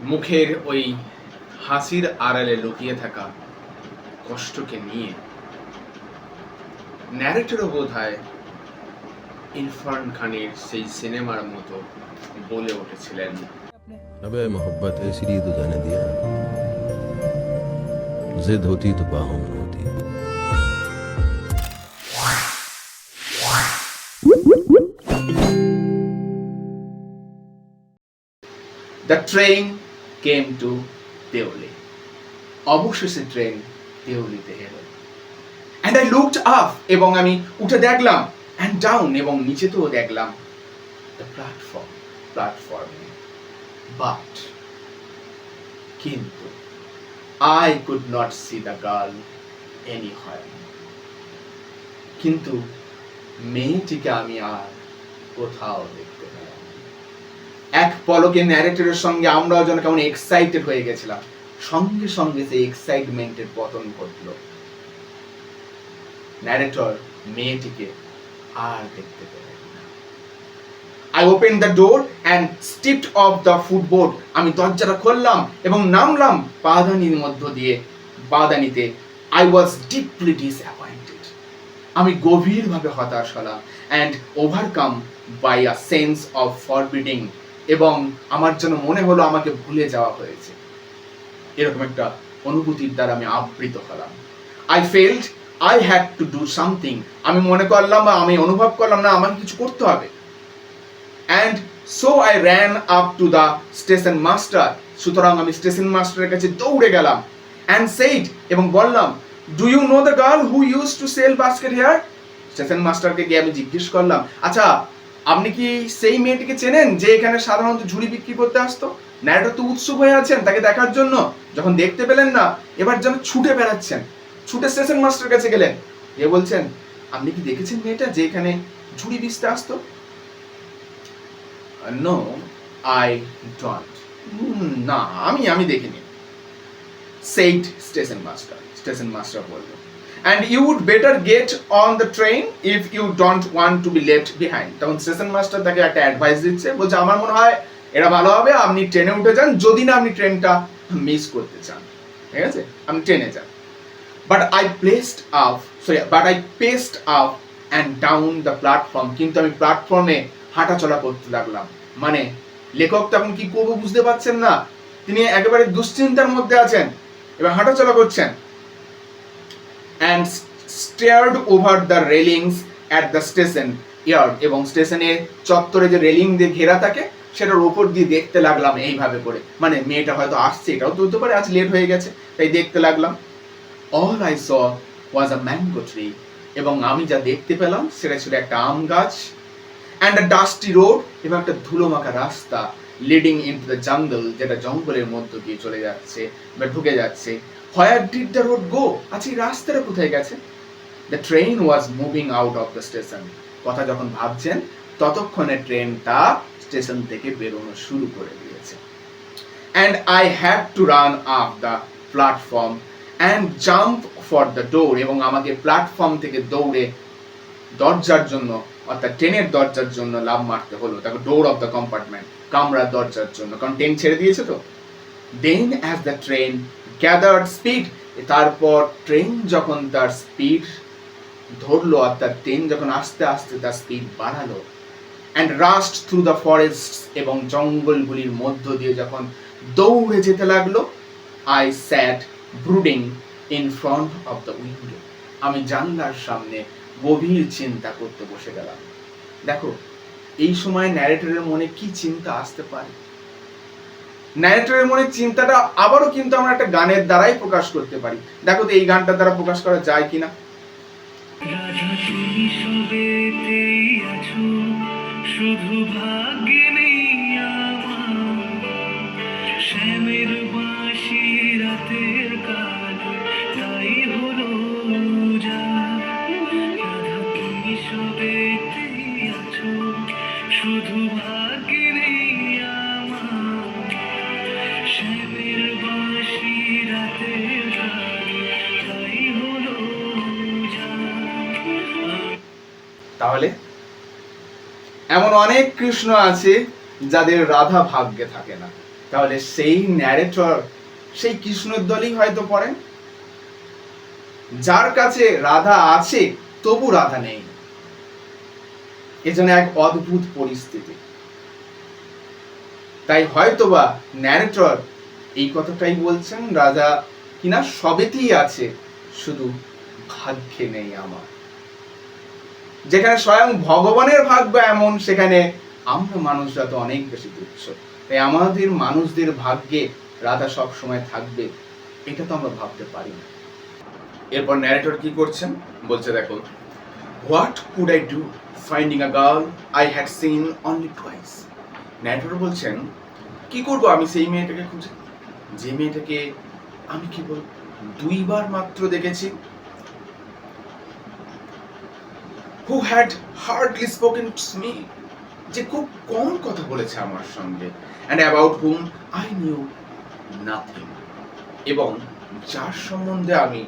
মুখের ওই হাসির আড়ালে লুকিয়ে থাকা কষ্টকে নিয়ে ন্যারেটরও বোধ হয় ইরফান খানের সেই সিনেমার মতো বলে উঠেছিলেন अबे मोहब्बत है इसलिए तो जाने दिया जिद होती तो बाहों में होती the train came to Deoli অবশেষে ট্রেন দেওলিতে এলো অ্যান্ড আই লুকড আপ এবং আমি উঠে দেখলাম অ্যান্ড ডাউন এবং নিচেতেও দেখলাম দ্য প্ল্যাটফর্ম প্ল্যাটফর্মে বাট কিন্তু I could not see the girl any হয় কিন্তু, মেয়েটিকে আমি আর কোথাও না। এক পলকে ন্যারেটরের সঙ্গে আমরাও যেন কেমন এক্সাইটেড হয়ে গেছিলাম। সঙ্গে সঙ্গে সেই এক্সাইটমেন্টের পতন ঘটল। ন্যারেটর মেয়েটিকে আর দেখতে পেলেন I open the door and stepped off the footboard আমি দরজাটা খুললাম এবং নামলাম পাদানির মধ্য দিয়ে। পাদানিতে আই ওয়াজ ডিপলি ডিসঅ্যাপয়েন্টেড আমি গভীরভাবে হতাশ হলাম and overcome by a sense of forbidding এবং আমার জন্য মনে হলো আমাকে ভুলে যাওয়া হয়েছে। এরকম একটা অনুভূতির দ্বারা আমি আবৃত হলাম। I felt I had to do something আমি মনে করলাম বা আমি অনুভব করলাম, না, আমাকে কিছু করতে হবে। And so I ran up to the station master সুতরাং আমি স্টেশন মাস্টারের কাছে দৌড়ে গেলাম। অ্যান্ড সেইড এবং বললাম do you know the girl who use to sell basket here station মাস্টারকে গিয়ে আমি জিজ্ঞেস করলাম আচ্ছা আপনি কি সেই মেয়েটিকে চেনেন যে এখানে সাধারণত ঝুড়ি বিক্রি করতে আসতো? ন্যারেটর তো উৎসুক হয়ে আছেন তাকে দেখার জন্য। যখন দেখতে পেলেন না, এবার যেন ছুটে বেড়াচ্ছেন। ছুটে স্টেশন মাস্টার কাছে গেলেন। এ বলছেন, আপনি কি দেখেছেন মেয়েটা যে এখানে ঝুড়ি বিচতে আসতো? নো আই ডোন্ট না, আমি আমি দেখিনি। Said station master station master বলল and you would better get on the train if you don't want to be left behind তখন স্টেশন মাস্টার তাকে একটা অ্যাডভাইস দিচ্ছে, বলছে, আমার মনে হয় এটা ভালো হবে, আপনি ট্রেনে উঠে যান। যদি না আপনি ট্রেনটা মিস করতে চান। ঠিক আছে? আপনি ট্রেনে যান। But I placed up sorry but I paced up and down the platform কিন্তু আমি প্ল্যাটফর্মে হাঁটাচলা করতে লাগলাম। মানে লেখক তখন কি করব বুঝতে পারছেন না। তিনি একেবারে দুশ্চিন্তার মধ্যে আছেন। এবার হাঁটাচলা করছেন। And stared over the railings at the station yard এবং স্টেশনের চত্বরে যে রেলিং দিয়ে ঘেরা থাকে, সেটার ওপর দিয়ে দেখতে লাগলাম এইভাবে করে। মানে মেয়েটা হয়তো আসছে, এটাও তো হতে পারে, আজ লেট হয়ে গেছে, তাই দেখতে লাগলাম। All I saw was a mango tree এবং আমি যা দেখতে পেলাম, সেটা ছিল একটা আম গাছ অ্যান্ড আ ডাস্টি রোড এবং একটা ধুলো মাখা রাস্তা leading in to the jungle যেটা জঙ্গলের মধ্য দিয়ে চলে যাচ্ছে, বা ঢুকে যাচ্ছে। Where did the road go আচ্ছা এই রাস্তাটা কোথায় গেছে? The train was moving out of the station কথা যখন ভাবছেন, ততক্ষণে ট্রেনটা স্টেশন থেকে বেরোনো শুরু করে দিয়েছে। And I had to run up the platform and jump for the door এবং আমাকে প্ল্যাটফর্ম থেকে দৌড়ে দরজার জন্য, অর্থাৎ ট্রেনের দরজার জন্য লাভ মারতে হলো। তাকে ডোর অফ দ্য কম্পার্টমেন্ট কামরার দরজার জন্য। কারণ ট্রেন ছেড়ে দিয়েছে তো। Then as the train gathered speed তারপর ট্রেন যখন তার স্পিড ধরলো অর্থাৎ ট্রেন যখন আস্তে আস্তে তার স্পিড বাড়ালো and rushed through the forest এবং জঙ্গলগুলির মধ্য দিয়ে যখন দৌড়ে যেতে লাগল I sat brooding in front of the window আমি জানলার সামনে গভীর চিন্তা করতে বসে গেলাম। দেখো, এই সময় ন্যারেটরের মনে কি চিন্তা আসতে পারে? ন্যারেটরের মনে চিন্তাটা আবারও কিন্তু আমরা একটা গানের দ্বারাই প্রকাশ করতে পারি। দেখো তো এই গানটার দ্বারা প্রকাশ করা যায় কিনা। শুধু ভাগ্যে কৃষ্ণ আছে যাদের রাধা ভাগ্যে থাকে না। তাহলে সেই ন্যারেটর সেই কৃষ্ণের দলই হয়তো পড়েন যার কাছে রাধা আছে, তবু রাধা নেই। এজন্য এক অদ্ভুত পরিস্থিতি। তাই হয়তোবা ন্যারেটর এই কথাটাই বলছেন, রাজা কিনা সবেতেই আছে, শুধু ভাগ্যে নেই আমার। যেখানে স্বয়ং ভগবানের ভাগ্য এমন, সেখানে আমরা মানুষরা তো অনেক বেশি তুচ্ছ। তাই আমাদের মানুষদের ভাগ্যে রাধা সব সময় থাকবে, এটা তো আমরা ভাবতে পারি না। এরপর ন্যারেটর কি করছেন? বলছে, দেখো what could I do finding a girl I had seen only twice narrator বলছেন, কি করব আমি সেই মেয়েটাকে খুঁজে? যে মেয়েটাকে আমি কি কেবল দুইবার মাত্র দেখেছি। Who had hardly spoken to me যে খুব কম কথা বলেছে আমার সঙ্গে and about whom I knew nothing এবং যার সম্বন্ধে আমি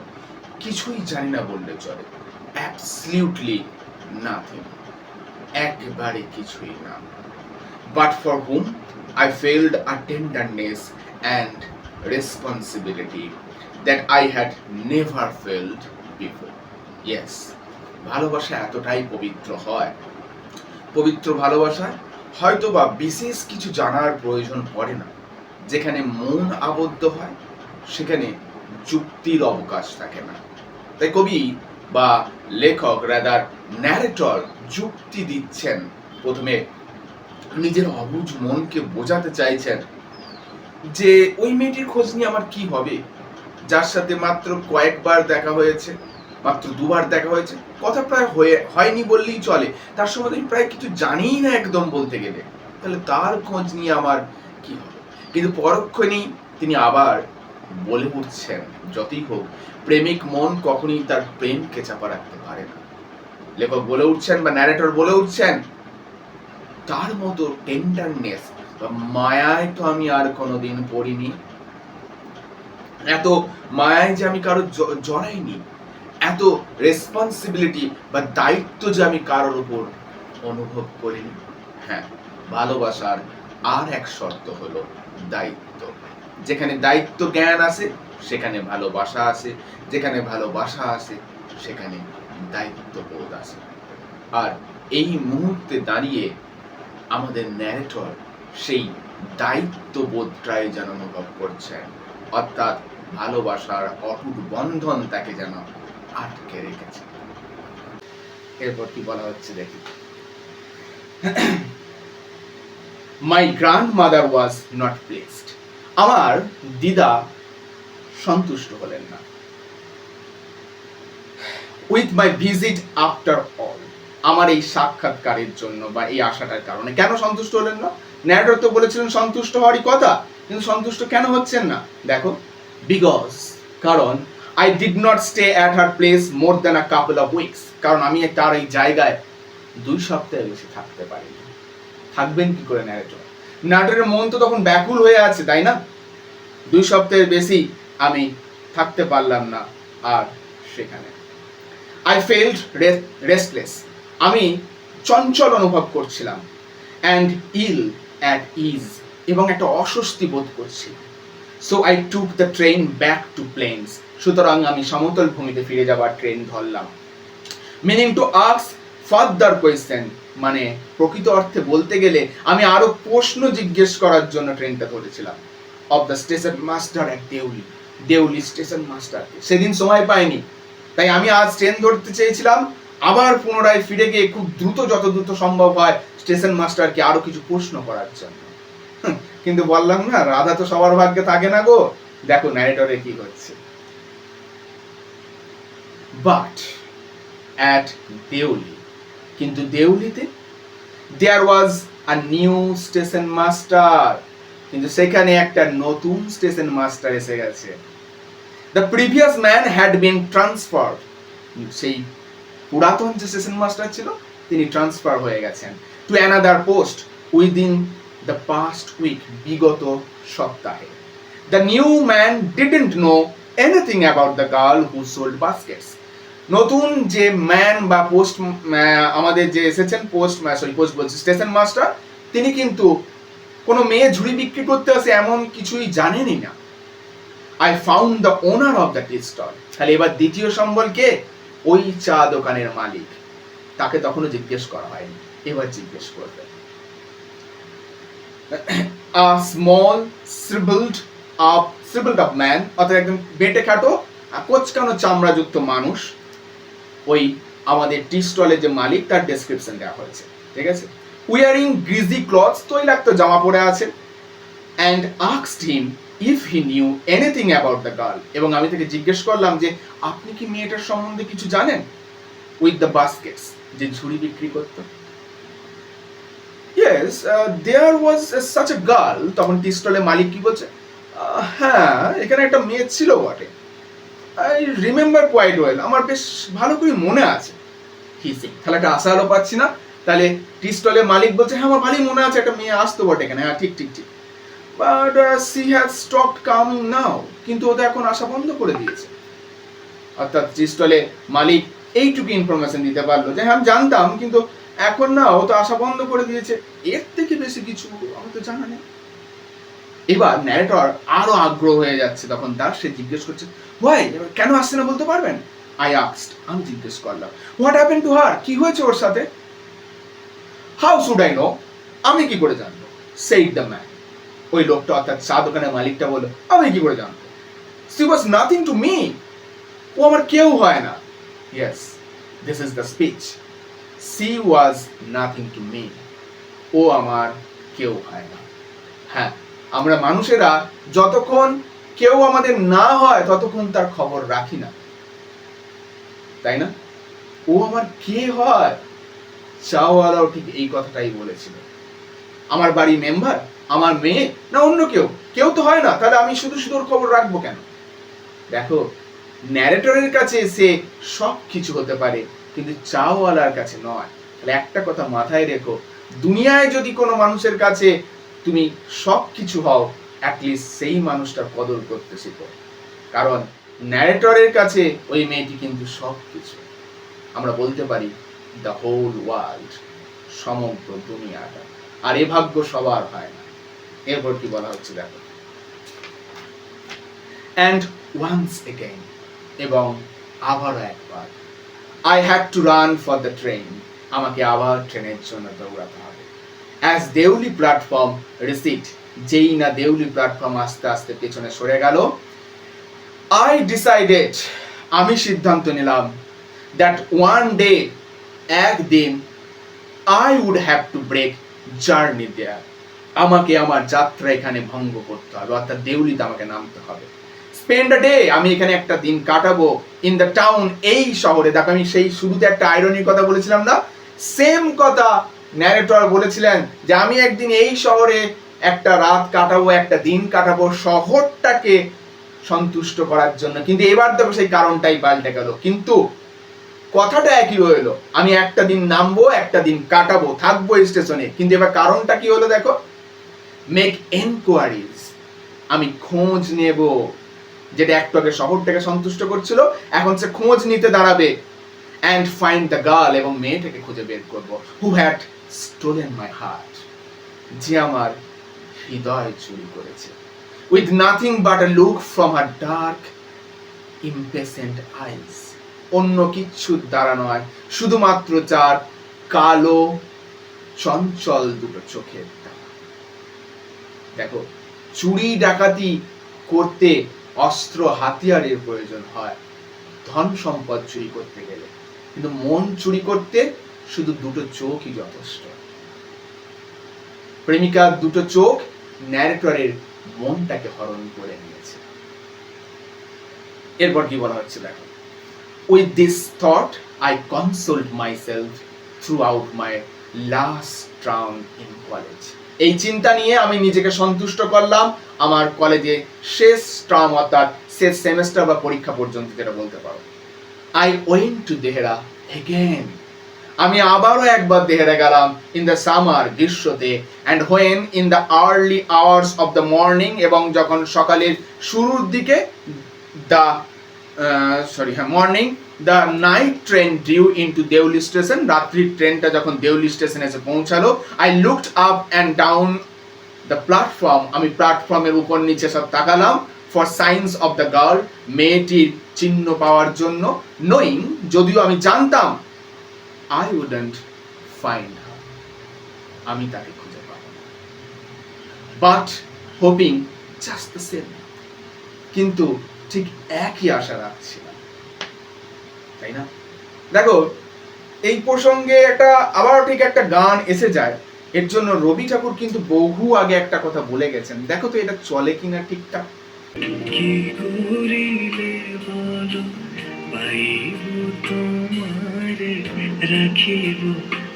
কিছুই জানি না বললে চলে। অ্যাবসলিউটলি নাথিং একেবারে কিছুই না। But for whom I felt a tenderness and responsibility that I had never felt before yes ভালোবাসা এতটাই পবিত্র হয় পবিত্র ভালোবাসায় হয়তো বা বিশেষ কিছু জানার প্রয়োজন পড়ে না। যেখানে মন আবদ্ধ হয়, সেখানে যুক্তির অবকাশ থাকে না। তাই কবি বা লেখক রাদার ন্যারেটর যুক্তি দিচ্ছেন। প্রথমে নিজের অবুঝ মনকে বোঝাতে চাইছেন যে, ওই মেয়েটির খোঁজ নিয়ে আমার কি হবে? যার সাথে মাত্র কয়েকবার দেখা হয়েছে। মাত্র দুবার দেখা হয়েছে। কথা প্রায় হয়ে হয়নি বললেই চলে। তার সম্বন্ধে আমি প্রায় কিছু জানিই না একদম বলতে গেলে। তাহলে তার খোঁজ নিয়ে আমার কি হবে? কিন্তু পরক্ষণেই তিনি আবার বলে উঠছেন, যতই হোক, প্রেমিক মন কখনই তার প্রেমকে চাপা রাখতে পারে না। লেখক বলে উঠছেন বা ন্যারেটর বলে উঠছেন, তার মতো টেন্ডারনেস বা মায়ায় তো আমি আর কোনোদিন পড়িনি। এত মায়ায় যে আমি কারও জড়াইনি। এত রেসপন্সিবিলিটি বা দায়িত্ব যে আমি কারোর উপর অনুভব করি হ্যাঁ ভালোবাসার আর এক শর্ত হলো দায়িত্ব। যেখানে দায়িত্ব জ্ঞান আছে, সেখানে ভালোবাসা আছে। যেখানে ভালোবাসা আছে, সেখানে দায়িত্ববোধ আছে। আর এই মুহূর্তে দাঁড়িয়ে আমাদের ন্যারেটর সেই দায়িত্ববোধটাই যেন অনুভব করছেন। অর্থাৎ ভালোবাসার অটুট বন্ধন তাকে যেন আটকে রেখেছে। এরপর কি বলা হচ্ছে দেখি। My grandmother was not pleased আমার দিদা সন্তুষ্ট হলেন না। With my visit after all আমার এই সাক্ষাৎকারের জন্য বা এই আশাটার কারণে কেন সন্তুষ্ট হলেন না? ন্যারেটর তো বলেছিলেন সন্তুষ্ট হওয়ারই কথা, কিন্তু সন্তুষ্ট কেন হচ্ছেন না? দেখো বিকজ কারণ I did not stay at her place more than a couple of weeks কারণ আমি তার এই জায়গায় দুই সপ্তাহে বেশি থাকতে পারিনি। থাকবেন কি করে ন্যারেটর ন্যারেটরের মন তো তখন ব্যাকুল হয়ে আছে, তাই না? দুই সপ্তাহের বেশি আমি থাকতে পারলাম না আর সেখানে। আই ফেল্ড রেস্টলেস আমি চঞ্চল অনুভব করছিলাম অ্যান্ড ইল অ্যাট ইজ এবং একটা অস্বস্তি বোধ করছি। So I took the train back to plains সুতরাং আমি সমতল ভূমিতে ফিরে যাবার ট্রেন ধরলাম। মিনিং টু আক্স ফার্দার কোয়েশ্চেন মানে প্রকৃত অর্থে বলতে গেলে আমি আরও প্রশ্ন জিজ্ঞেস করার জন্য ট্রেনটা ধরেছিলাম। Of the station master at Deoli Deoli station master সেদিন সময় পাইনি। তাই আমি আজ ট্রেন ধরতে চেয়েছিলাম। আবার পুনরায় ফিরে গিয়ে খুব দ্রুত, যত দ্রুত সম্ভব হয় স্টেশন মাস্টারকে আরও কিছু প্রশ্ন করার জন্য। কিন্তু বললাম না, রাধা তো সবার ভাগ্যে থাকে না গো। দেখো ন্যারেটরে কি হচ্ছে। বাট অ্যাট দেউলি কিন্তু দেউলিতে there was a new station master কিন্তু সেখানে একটা নতুন স্টেশন মাস্টার এসে গেছে। The previous man had been transfer সেই পুরাতন যে স্টেশন মাস্টার ছিল, তিনি ট্রান্সফার হয়ে গেছেন to another post within the past week বিগত সপ্তাহে। The new man didn't know anything about the girl who sold baskets নতুন যে ম্যান বা পোস্ট আমাদের যে এসেছেন পোস্ট সরি পোস্ট বলছি স্টেশন মাস্টার তিনি কিন্তু কোনো মেয়ে ঝুড়ি বিক্রি করতে আসে এমন কিছুই জানেনই না। I found the owner of the tea stall তাহলে এবার দ্বিতীয় সম্বল কে? ওই চা দোকানের মালিক। তাকে তখনও জিজ্ঞেস করা হয়নি। এবার জিজ্ঞেস করবে। A small shrivelled up shrivelled up man অর্থাৎ একদম বেটে খাটো কোচকানো চামড়াযুক্ত মানুষ ওই আমাদের টি স্টলের যে মালিক তার ডেসক্রিপশন দেওয়া হয়েছে ঠিক আছে? উইয়ারিং গ্রিজি ক্লথস তৈলাক্ত জামা পরে আছে and আক্সড him if he knew anything about the girl এবং আমি তাকে জিজ্ঞেস করলাম যে আপনি কি মেয়েটার সম্বন্ধে কিছু জানেন? উইথ দ্য বাস্কেটস যে ঝুড়ি বিক্রি করতো। Yes there was such a girl তখন টি স্টলের মালিক কি বলছে? "আহ, হ্যাঁ এখানে একটা মেয়ে ছিল বটে। আই রিমেম্বার কোয়াইট ওয়েল আমার বেশ ভালো করে মনে আছে। হিসিং তাহলে একটা আশা আলো পাচ্ছি না। তাহলে টি স্টলের মালিক বলছে হ্যাঁ আমার ভালোই মনে আছে, একটা মেয়ে আসতো বটে এখানে। হ্যাঁ ঠিক ঠিক ঠিক। But she has stopped coming now কিন্তু ওটা এখন আসা বন্ধ করে দিয়েছে। অর্থাৎ টি স্টলে মালিক এইটুকু ইনফরমেশন দিতে পারল যে হ্যাঁ আমি জানতাম, কিন্তু এখন না, ও তো আসা বন্ধ করে দিয়েছে। এর থেকে বেশি কিছু আমি তো জানা নেই। এবার ন্যারেটর আরও আগ্রহ হয়ে যাচ্ছে তখন তার, সে জিজ্ঞেস করছে ওয়াই কেন আসছে না বলতে পারবেন? আই আক্সড আমি জিজ্ঞেস করলাম হোয়াট হ্যাপেন টু হার কি হয়েছে ওর সাথে? হাউ শুড আই নো আমি কি করে জানব? সেইড দ্য ম্যান ওই লোকটা অর্থাৎ চা দোকানের মালিকটা বলল, আমি কি করে জানব? She was nothing to me ও আমার কেউ হয় না. Yes this is the speech she was nothing to me ও আমার কেউ হয় না. হ্যাঁ আমরা মানুষেরা যতক্ষণ কেউ আমাদের না হয়, ততক্ষণ তার খবর রাখি না। তাই না? ও আমার কে হয়? চাওয়ালাও ঠিক এই কথাটাই বলেছিল। আমার বাড়ি মেম্বার, আমার মেয়ে, না অন্য কেউ? কেউ তো হয় না। তাহলে আমি শুধু শুধু ওর খবর রাখব কেন? দেখো ন্যারেটরের কাছে সে সব কিছু হতে পারে, কিন্তু চাওয়ালার কাছে নয়। তাহলে একটা কথা মাথায় রেখো, দুনিয়ায় যদি কোনো মানুষের কাছে তুমি সব কিছু হও অ্যাটলিস্ট সেই মানুষটার কদর করতে শেখো। কারণ ন্যারেটরের কাছে ওই মেয়েটি কিন্তু সব কিছু আমরা বলতে পারি দ্য হোল ওয়ার্ল্ড সমগ্র দুনিয়াটা। আর এ ভাগ্য সবার হয় না। এরপর কি বলা হচ্ছে দেখো। অ্যান্ড ওয়ান্স এগেইন এবং আবারও একবার I had to run for the train আমাকে আবার ট্রেনের জন্য দৌড়াতে হবে। অ্যাজ দেউলি প্ল্যাটফর্ম রিসিট যেই না দেউলি প্ল্যাটফর্ম আস্তে আস্তে পেছনে সরে গেল। আই ডিসাইডেড আমি সিদ্ধান্ত নিলাম দ্যাট ওয়ান ডে একদিন I would have to break journey there আমাকে আমার যাত্রা এখানে ভঙ্গ করতে হবে, অর্থাৎ দেউলিতে আমাকে নামতে হবে। স্পেন্ড ডে আমি এখানে একটা দিন কাটাবো। ইন দ্য টাউন এই শহরে, দেখো আমি সেই শুরুতে একটা আইরনির কথা বলেছিলাম না? সেম কথা ন্যারেটর বলেছিলেন যে আমি একদিন এই শহরে একটা রাত কাটাবো, একটা দিন কাটাবো শহরটাকে সন্তুষ্ট করার জন্য। কিন্তু এবার দেখো সেই কারণটাই পাল্টে গেল। কিন্তু কথাটা একই রইল আমি একটা দিন নামবো, একটা দিন কাটাবো, থাকব স্টেশনে। কিন্তু এবার কারণটা কি হলো দেখো? মেক এনকোয়ারিজ আমি খোঁজ নেব, যেটা একটু আগে শহরটাকে সন্তুষ্ট করছিল, এখন সে খোঁজ নিতে দাঁড়াবে। অ্যান্ড ফাইন্ড দ্য গার্ল এবং মেয়েটাকে খুঁজে বের করব। Who had stolen my heart যে আমার হৃদয় চুরি করেছে। With nothing but look from her dark impatient eyes অন্য কিচ্ছুর দ্বারা নয়, শুধুমাত্র যার কালো, চঞ্চল দুটো চোখের দেখো, চুরি ডাকাতি করতে অস্ত্র হাতিয়ারের প্রয়োজন হয়, ধন সম্পদ চুরি করতে গেলে। কিন্তু মন চুরি করতে শুধু দুটো চোখই যথেষ্ট। প্রেমিকার দুটো চোখ ন্যারেটরের মনটাকে হরণ করে নিয়েছে। এরপর কি বলা হচ্ছে দেখো। With this thought I consoled myself throughout my last term in college এই চিন্তা নিয়ে আমি নিজেকে সন্তুষ্ট করলাম। আমার কলেজে শেষ টার্ম অর্থাৎ শেষ সেমেস্টার বা পরীক্ষা পর্যন্ত, যেটা বলতে পারো। I went to Dehra again আমি আবারও একবার দেহরা গেলাম in the summer গ্রীষ্মতে। And when in the early hours of the morning এবং যখন সকালের শুরুর দিকে দ্য সরি হ্যাঁ morning the night train due in to Deoli station রাত্রির ট্রেনটা যখন দেউলি স্টেশনে এসে পৌঁছালো I looked up and down the platform আমি প্ল্যাটফর্মের উপর নিচে সব তাকালাম for signs of the girl মেয়েটির চিহ্ন পাওয়ার জন্য নোয়িং যদিও আমি জানতাম আই উডেন্ট ফাইন্ড আমি তাকে খুঁজে পাবো বাট হোপিং জাস্ট সেম কিন্তু ঠিক একই আশা রাখছিলাম। তাই না? দেখো, এই প্রসঙ্গে একটা আবার ঠিক একটা গান এসে যায়। এর জন্য রবি ঠাকুর কিন্তু বহু আগে একটা কথা বলে গেছেন। দেখো তো এটা চলে কিনা ঠিকঠাক। কি করিলে বলো, পাইব তোমারে রাখিব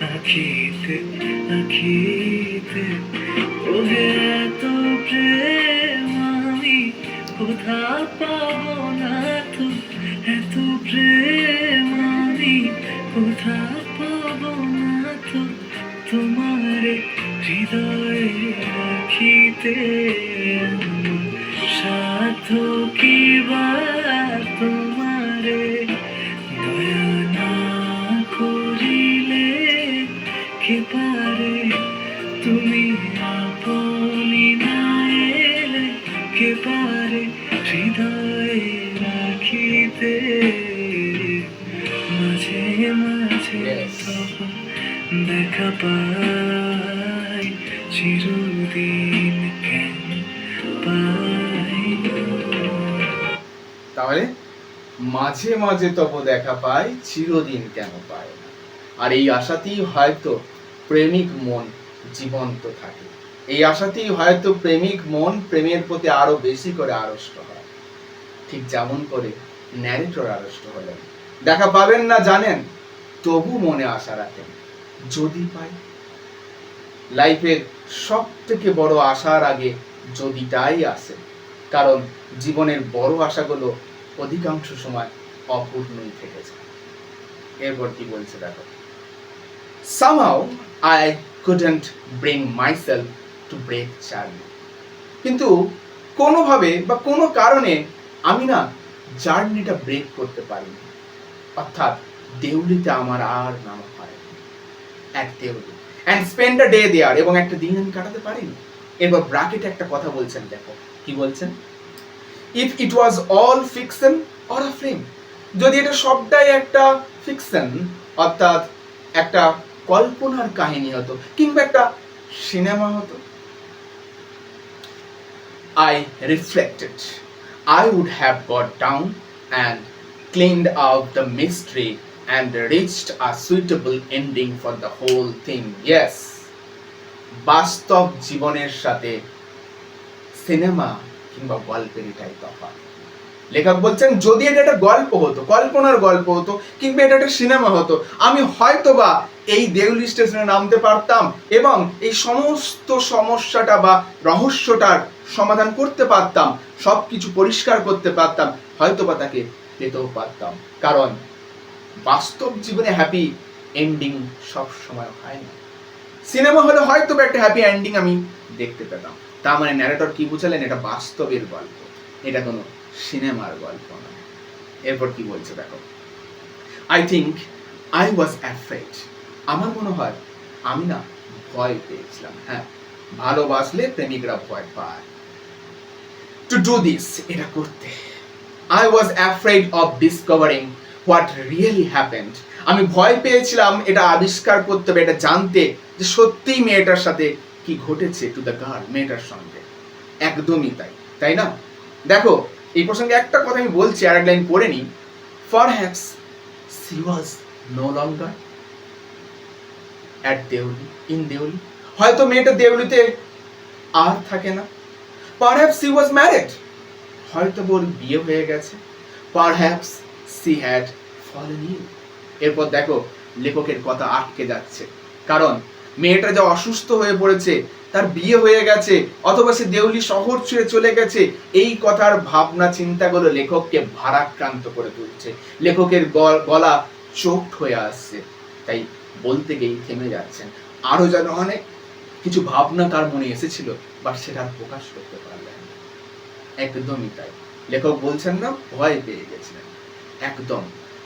আখিতে আখিতে ওহে এত প্রেম আমি কোথা পাব না তো? এত প্রেম আমি কোথা পাব না তো? তোমারে হৃদয়ে রাখিতে সাধ্য কি বা মাঝে মাঝে. দেখা পাই চিরদিন কেন পাই তাহলে মাঝে মাঝে তব দেখা পায় চিরদিন কেন পায় না? আর এই আশাতেই হয়তো প্রেমিক মন জীবন্ত থাকে। এই আশাতেই হয়তো প্রেমিক মন প্রেমের প্রতি আরও বেশি করে আড়ষ্ট হয়। ঠিক যেমন করে ন্যারেটর আড়ষ্ট হলেন। দেখা পাবেন না জানেন, তবু মনে আশা রাখেন, যদি পাই। লাইফের সব থেকে বড় আশার আগে যদিটাই আসে, কারণ জীবনের বড় আশাগুলো অধিকাংশ সময় অপূর্ণই থেকে যায়। এরপর কি বলছে দেখো। Somehow, I couldn't bring myself to break journey কিন্তু কোনোভাবে বা কোনো কারণে আমি না জার্নিটা ব্রেক করতে পারিনি। অর্থাৎ দেউলিতে আমার আর নামা হয় এক Deoli. And spend a day there এবং একটা দিন আমি কাটাতে পারিনি। এরপর ব্রাকেটে একটা কথা বলছেন, দেখো। কি বলছেন? If it was all fiction or a film যদি এটা সবটাই একটা ফিকশন অর্থাৎ একটা কল্পনার কাহিনী হতো, কিংবা একটা সিনেমা হতো I reflected. I would have got down and cleaned out the mystery and reached a suitable ending for the whole thing. Yes. বাস্তব জীবনের সাথে সিনেমা কিংবা গল্পের এটাই তফাৎ লেখক বলছেন, যদি এটা একটা গল্প হতো, কল্পনার গল্প হতো কিংবা এটা একটা সিনেমা হতো, আমি হয়তোবা এই দেউলি স্টেশনে নামতে পারতাম এবং এই সমস্ত সমস্যাটা বা রহস্যটার সমাধান করতে পারতাম সব কিছু পরিষ্কার করতে পারতাম, হয়তোবা তাকে পেতেও পারতাম। কারণ বাস্তব জীবনে হ্যাপি এন্ডিং সব সময় হয় না। সিনেমা হলে হয়তো একটা হ্যাপি এন্ডিং আমি দেখতে পেতাম। তার মানে ন্যারেটর কি বুঝালেন? এটা বাস্তবের গল্প। এটা কোনো সিনেমার গল্প না এরপর কি বলছে দেখো। I think I was afraid আমার মনে হয় আমি না ভয় পেয়েছিলাম। হ্যাঁ ভালোবাসলে প্রেমিকরা ভয় পায়। টু ডু দিস এটা করতে। I was afraid of discovering what really happened আমি ভয় পেয়েছিলাম এটা আবিষ্কার করতে হবে, এটা জানতে যে সত্যিই মেয়েটার সাথে কি ঘটেছে টু দ্য গার্ল মেয়েটার সঙ্গে। একদমই তাই তাই না? দেখো এই প্রসঙ্গে একটা কথা আমি বলছি, আর এক লাইন পড়ে নি perhaps she was no longer at Deoli in Deoli হয়তো মেয়েটা দেউলিতে আর থাকে না। পারহ্যাপস সি ওয়াজ ম্যারিড হয়তো ওর বিয়ে হয়ে গেছে। Perhaps she had fallen you এরপর দেখো, লেখকের কথা আটকে যাচ্ছে। কারণ মেয়েটা যা অসুস্থ হয়ে পড়েছে তার বিয়ে হয়ে গেছে, অথবা সে দেউলি শহর ছেড়ে চলে গেছে, এই কথার ভাবনা চিন্তাগুলো লেখককে ভারাক্রান্ত করে তুলছে। লেখকের গলা চোখড হয়ে আসছে, তাই বলতে গিয়েই থেমে যাচ্ছেন। আরও যেন অনেক কিছু ভাবনা তার মনে এসেছিল বাট সেটা প্রকাশ করতে পারলেন না। একদমই তাই। লেখক বলছেন না, ভয় পেয়ে গেছিলেন। একদম।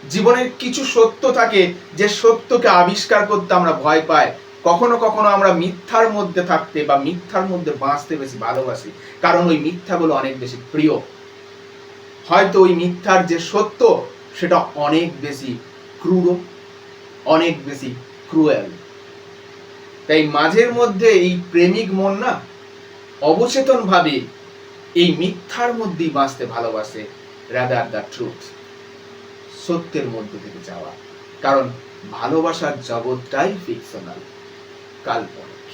জীবনের কিছু সত্য থাকে, যে সত্যকে আবিষ্কার করতে আমরা ভয় পাই। কখনো কখনো আমরা মিথ্যার মধ্যে থাকতে বা মিথ্যার মধ্যে বাঁচতে বেশি ভালোবাসি। কারণ ওই মিথ্যাগুলো অনেক বেশি প্রিয়। হয়তো ওই মিথ্যার যে সত্য, সেটা অনেক বেশি ক্রূর, অনেক বেশি ক্রুয়েল। তাই মাঝের মধ্যে এই প্রেমিক মন না অবচেতন ভাবে এই মিথ্যার মধ্যেই বাঁচতে ভালোবাসে রাদার দ্য ট্রুথ সত্যের মধ্যে থেকে যাওয়া। কারণ ভালোবাসার জগৎটাই ফিকশনাল কাল্পনিক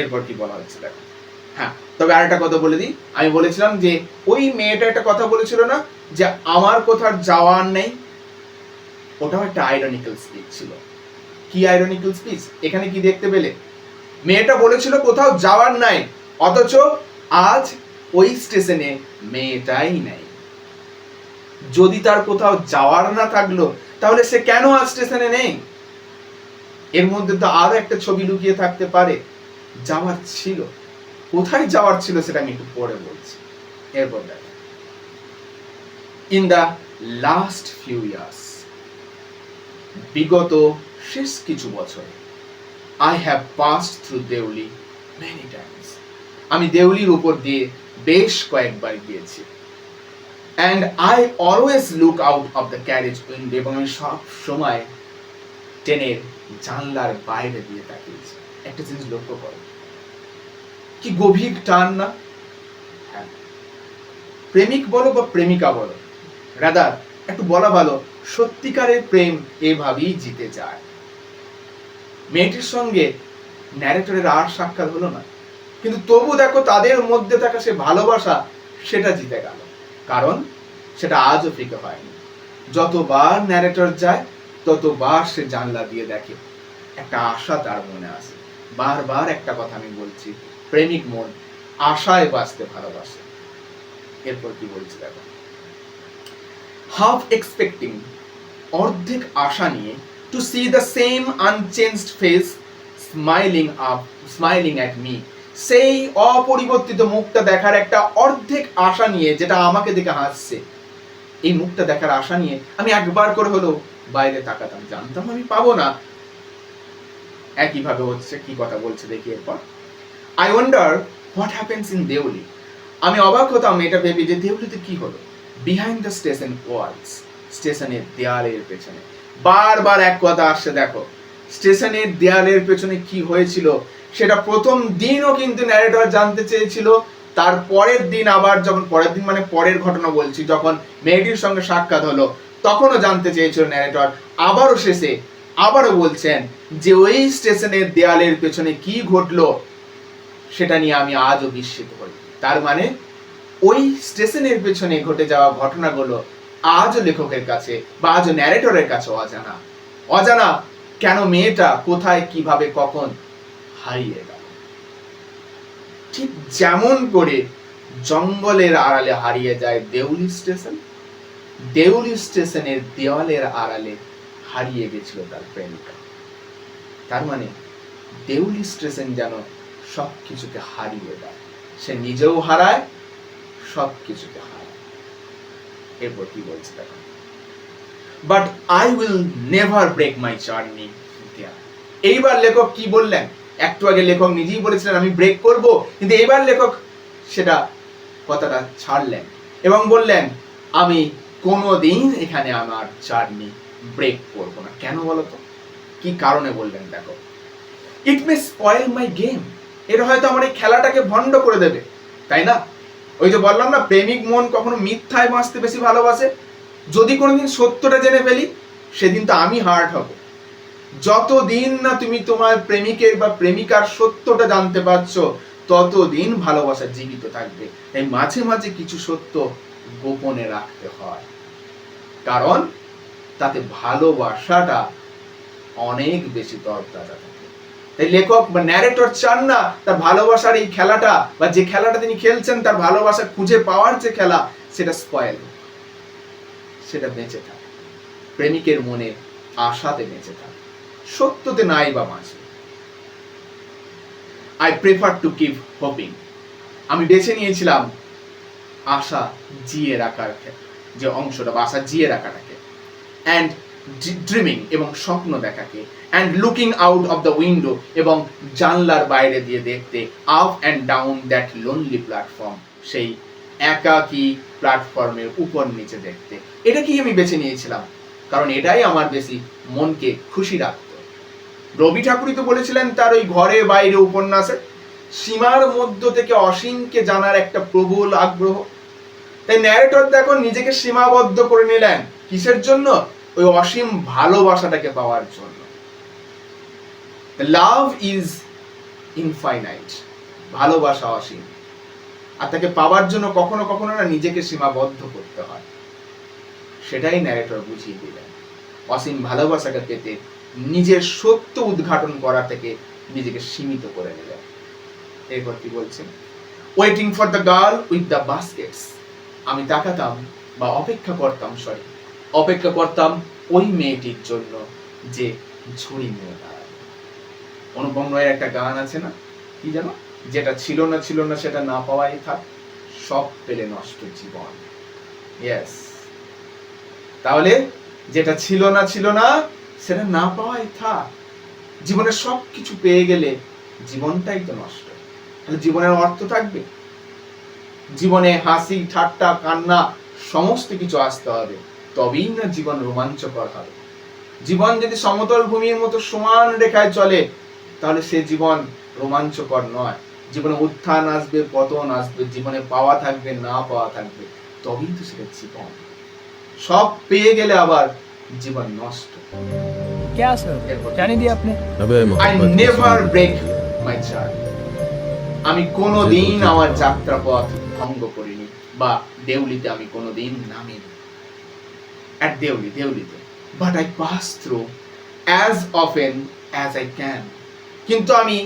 এরপর কি বলা হচ্ছে দেখো। হ্যাঁ তবে আরেকটা কথা বলে দিই। আমি বলেছিলাম যে ওই মেয়েটা একটা কথা বলেছিল না, যে আমার কোথাও যাওয়ার নেই। ওটাও একটা আইরনিক্যাল স্পিচ ছিল। কি আইরনিক্যাল স্পিচ এখানে কি দেখতে পেলে? মেয়েটা বলেছিল কোথাও যাওয়ার নাই, অথচ আজ ওই স্টেশনে মেয়েটাই নাই। যদি তার কোথাও যাওয়ার না থাকল, তাহলে সে কেন আজ স্টেশনে নেই? এর মধ্যে তো আরও একটা ছবি লুকিয়ে থাকতে পারে। যাওয়ার ছিল। কোথায় যাওয়ার ছিল সেটা আমি একটু পরে বলছি। এরপর দেখো। In the last few years বিগত শেষ কিছু বছরে I have passed through Deoli many times আমি দেউলির উপর দিয়ে বেশ কয়েকবার গিয়েছি। And I always look out of the carriage window এবং আমি সব সময় ট্রেনের জানলার বাইরে দিয়ে তাকিয়েছি। একটা জিনিস লক্ষ্য করো। কি গভীর টান না? হ্যাঁ। প্রেমিক বলো বা প্রেমিকা বলো, রাদার, একটু বলা ভালো, সত্যিকারের প্রেম এভাবেই জিতে যায়। মেয়েটির সঙ্গে ন্যারেটরের আর সাক্ষাৎ হলো না। কিন্তু তবু দেখো তাদের মধ্যে থাকা সে ভালোবাসা, সেটা জিতে গেল। কারণ সেটা আজও ফিকে হয়নি। যতবার ন্যারেটর যায় ততবার সে জানলা দিয়ে দেখে। একটা আশা তার মনে আসে বারবার একটা কথা আমি বলছি, প্রেমিক মন আশায় বাঁচতে ভালোবাসে। এরপর কি বলছি দেখো? হাফ এক্সপেক্টিং অর্ধেক আশা নিয়ে to see the same unchanged face smiling up smiling at me সেই অপরিবর্তিত মুখটা দেখার একটা অর্ধেক আশা নিয়ে যেটা আমাকে দেখে হাসছে। এই মুখটা দেখার আশা নিয়ে আমি একবার করে হলেও বাইরে তাকাতাম, জানতাম, আমি পাবো না। একইভাবে হচ্ছে কি কথা বলছে দেখি এরপর। I wonder what happens in Deoli আমি অবাক হতাম এটা ভেবে যে দেউলিতে কি হলো। বিহাইন্ড দ্য স্টেশন ওয়ালস স্টেশনের দেয়ালের পেছনে। বারবার এক কথা আসছে, দেখো। স্টেশনের দেয়ালের পেছনে কি হয়েছিল, সেটা প্রথম দিনও কিন্তু ন্যারেটর জানতে চেয়েছিল। তার পরের দিন আবার যখন, পরের দিন মানে পরের ঘটনা বলছি, যখন মেয়েটির সঙ্গে সাক্ষাৎ হলো তখনও জানতে চেয়েছিল ন্যারেটর আবারও শেষে আবারও বলছেন যে ওই স্টেশনের দেয়ালের পেছনে কি ঘটলো সেটা নিয়ে আমি আজও বিস্মিত হই। তার মানে ওই স্টেশনের পেছনে ঘটে যাওয়া ঘটনাগুলো আজও লেখকের কাছে বা আজও ন্যারেটরের কাছে অজানা। অজানা কেন মেয়েটা কোথায়, কীভাবে, কখন হারিয়ে গেল। ঠিক যেমন করে জঙ্গলের আড়ালে হারিয়ে যায় দেউলি স্টেশন দেউলি স্টেশনের দেওয়ালের আড়ালে হারিয়ে গেছিল তার প্রেমিকা। তার মানে দেউলি স্টেশন যেন সব কিছুকে হারিয়ে দেয়। সে নিজেও হারায় সব কিছুকে হারায়। এরপর কি বলছে দেখো but I will never break my journey এইবার লেখক কি বললেন? একটু আগে লেখক নিজেই বলেছিলেন, আমি ব্রেক করব। কিন্তু এবার লেখক সেটা কথাটা ছাড়লেন এবং বললেন, আমি কোনোদিন এখানে আমার জার্নি ব্রেক করব না। কেন বলতো? কি কারণে বললেন দেখো? ইট মে স্পয়েল মাই গেম এটা হয়তো আমার এই খেলাটাকে ভণ্ড করে দেবে, তাই না? ওই যে বললাম না, প্রেমিক মন কখনো মিথ্যায় বাঁচতে বেশি ভালোবাসে। যদি কোনোদিন সত্যটা জেনে ফেলি, সেদিন তো আমি হার্ট হব। যতদিন না তুমি তোমার প্রেমিকের বা প্রেমিকার সত্যটা জানতে পারছ, ততদিন ভালোবাসা জীবিত থাকবে। তাই মাঝে মাঝে কিছু সত্য গোপনে রাখতে হয়। কারণ তাতে ভালোবাসাটা অনেক বেশি তরতাজা থাকে। তাই লেখক বা ন্যারেটর চান না তার ভালোবাসার এই খেলাটা বা যে খেলাটা তিনি খেলছেন তার ভালোবাসা খুঁজে পাওয়ার যে খেলা, সেটা স্পয়েল সেটা বেঁচে থাকে। প্রেমিকের মনে আশাতে বেঁচে থাকে। সত্যতে নাই বা মাঝে। I prefer to keep hoping আমি বেছে নিয়েছিলাম আশা জিয়ে রাখার যে অংশটা বা আশা জিয়ে রাখাটাকে অ্যান্ড ড্রিমিং এবং স্বপ্ন দেখাকে। And looking out of the window এবং জানলার বাইরে দিয়ে দেখতে up and down that lonely platform সেই একাকী প্ল্যাটফর্মের উপর নিচে দেখতে। এটা কি আমি বেছে নিয়েছিলাম? কারণ এটাই আমার বেশি মনকে খুশি রাখতো। রবি ঠাকুরই তো বলেছিলেন তার ওই ঘরে বাইরে উপন্যাসে, সীমার মধ্য থেকে অসীমকে জানার একটা প্রবল আগ্রহ। তাই ন্যারেটর দেখো নিজেকে সীমাবদ্ধ করে নিলেন। কিসের জন্য? ওই অসীম ভালোবাসাটাকে পাওয়ার জন্য। লাভ ইজ ইনফাইনাইট ভালোবাসা অসীম। আর তাকে পাওয়ার জন্য কখনো কখনো না নিজেকে সীমাবদ্ধ করতে হয়। সেটাই ন্যারেটর বুঝিয়ে দিলেন। অসীম ভালোবাসাটা পেতে নিজের সত্য উদ্ঘাটন করা থেকে নিজেকে সীমিত করে নিলেন। এরপর কি বলছেন waiting for the girl with the baskets আমি তাকাতাম বা অপেক্ষা করতাম সরি অপেক্ষা করতাম ওই মেয়েটির জন্য যে ঝুড়ি নিয়ে দাঁড়ায়। অনুপম রয়ের একটা গান আছে না? কি জানো যেটা ছিল না ছিল না সেটা না পাওয়াই থাক, সব পেলে নষ্ট জীবন। ইয়েস তাহলে যেটা ছিল না ছিল না, সেটা না পাওয়াই থাক। জীবনে সব কিছু পেয়ে গেলে জীবনটাই তো নষ্ট। তাহলে জীবনের অর্থ থাকবে? জীবনে হাসি ঠাট্টা কান্না সমস্ত কিছু আসতে হবে তবেই না জীবন রোমাঞ্চকর হবে জীবন যদি সমতল ভূমির মতো সমান রেখায় চলে তাহলে সে জীবন রোমাঞ্চকর নয় জীবনে উত্থান আসবে পতন আসবে জীবনে পাওয়া থাকবে না পাওয়া থাকবে তবেই তো সেটা জীবন সব পেয়ে গেলে আবার জীবন নষ্ট क्या सर जाने दिया आपने अबे আই मोहब्बत নেভার ऐसी ব্রেক रीत होती है। মাই জার্নি আমি কোনোদিন আমার যাত্রাপথ ভঙ্গ করিনি, বা দেউলিতে আমি কোনোদিন নামিনি। At Deoli, দেউলিতে। But I pass through as often as I can কিন্তু আমি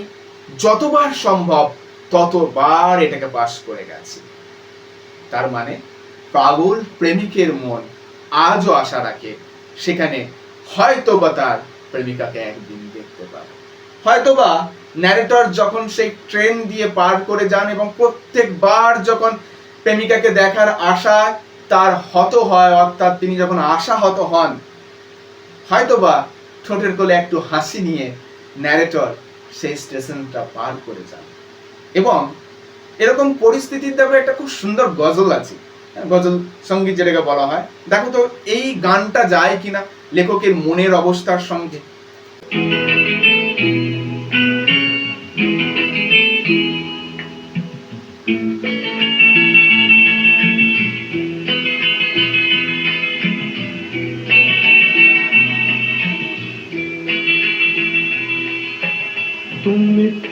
যতবার সম্ভব ততবার এটাকে পাস করে গেছি। তার মানে পাগল প্রেমিকের মন আজও আশা রাখে, সেখানে হয়তোবা তার প্রেমিকাকে একদিন দেখতে পাবে। হয়তোবা ন্যারেটর যখন সেই ট্রেন দিয়ে পার করে যান এবং প্রত্যেকবার যখন প্রেমিকাকে দেখার আশা তার হত হয় অর্থাৎ তিনি যখন আশাহত হন হয়তোবা ঠোঁটের কোলে একটু হাসি নিয়ে ন্যারেটর সেই স্টেশনটা পার করে যান। এবং এরকম পরিস্থিতিতে আবার একটা খুব সুন্দর গজল আছে। হ্যাঁ, গজল সংগীত যেটাকে বলা হয়। দেখো তো এই গানটা যায় কিনা লেখকের মনের অবস্থার সঙ্গে।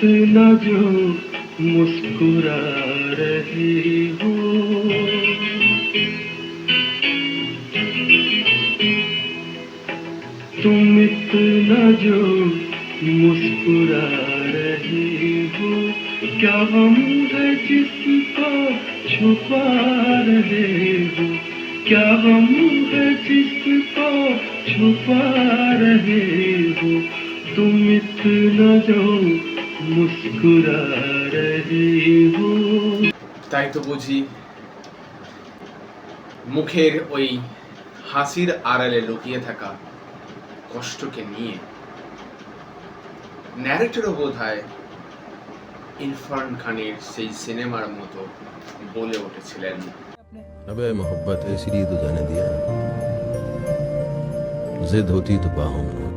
इतना जो मुस्कुरा रही हो तुम इतना जो मुस्कुरा रही हो क्या हम है जिसको छुपा रहे हो क्या हम है जिसको छुपा रहे हो तुम इतना जो मुस्कुरा रही हो তাই তো বুঝি মুখের ওই হাসির আড়ালে লুকিয়ে থাকা কষ্টকে নিয়ে ন্যারেটরও বোধ হয় ইরফান খানের সেই সিনেমার মতো বলে উঠেছিলেন अबे मोहब्बत है इसलिए तो जाने दिया जिद होती तो बाहों में होती